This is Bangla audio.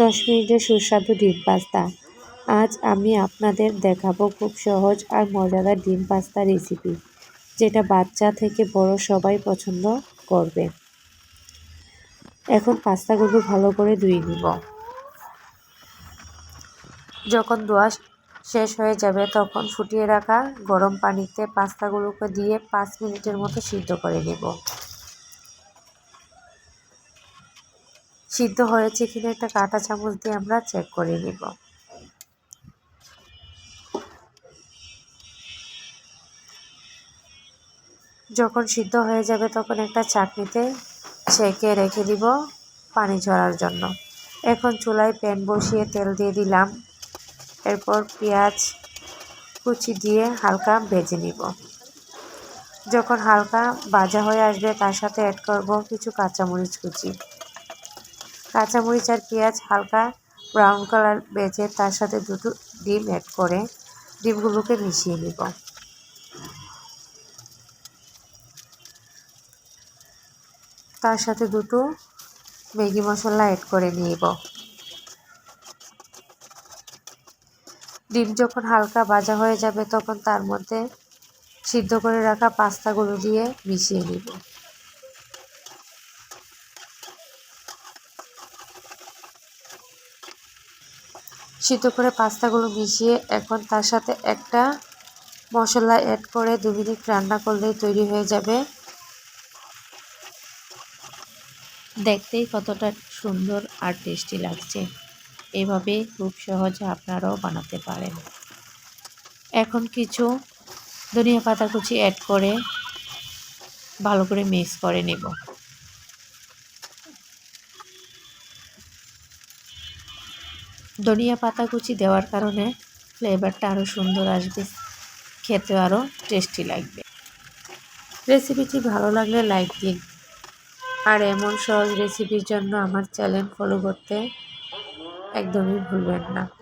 দশ মিনিটের সুস্বাদু ডিম পাস্তা। আজ আমি আপনাদের দেখাবো খুব সহজ আর মজাদার ডিম পাস্তা রেসিপি, যেটা বাচ্চা থেকে বড় সবাই পছন্দ করবে। এখন পাস্তাগুলো ভালো করে ধুয়ে নিব। যখন ধোয়া শেষ হয়ে যাবে, তখন ফুটিয়ে রাখা গরম পানিতে পাস্তাগুলোকে দিয়ে পাঁচ মিনিটের মতো সিদ্ধ করে নেব। সিদ্ধ হয়েছে কিনা একটা কাঁটা চামচ দিয়ে আমরা চেক করে নিব। যখন সিদ্ধ হয়ে যাবে তখন একটা চাটনিতে ছেঁকে রেখে দিব পানি ঝরার জন্য। এখন চুলায় প্যান বসিয়ে তেল দিয়ে দিলাম। এরপর পেঁয়াজ কুচি দিয়ে হালকা ভেজে নিব। যখন হালকা ভাজা হয়ে আসবে তার সাথে অ্যাড করব কিছু কাঁচামরিচ কুচি। কাঁচামরিচ আর পেঁয়াজ হালকা ব্রাউন কালার বেজে তার সাথে দুটো ডিম অ্যাড করে ডিমগুলোকে মিশিয়ে নিব। তার সাথে দুটো ম্যাগি মশলা অ্যাড করে নিব। ডিম যখন হালকা ভাজা হয়ে যাবে তখন তার মধ্যে সিদ্ধ করে রাখা পাস্তাগুলো দিয়ে মিশিয়ে নিব। সিদ্ধ করে পাস্তাগুলো মিশিয়ে এখন তার সাথে একটা মশলা অ্যাড করে দু মিনিট রান্না করলেই তৈরি হয়ে যাবে। দেখতেই কতটা সুন্দর আর টেস্টি লাগছে। এভাবে খুব সহজে আপনারাও বানাতে পারেন। এখন কিছু ধনিয়া পাতা কুচি অ্যাড করে ভালো করে মিক্স করে নেব। ধনিয়া পাতা কুচি দেওয়ার কারণে ফ্লেভারটা আরও সুন্দর আসবে। খেতে আরও টেস্টি লাগবে। রেসিপিটি ভালো লাগলে লাইক দিন। আর এমন সহজ রেসিপির জন্য আমার চ্যানেল ফলো করতে একদমই ভুলবেন না।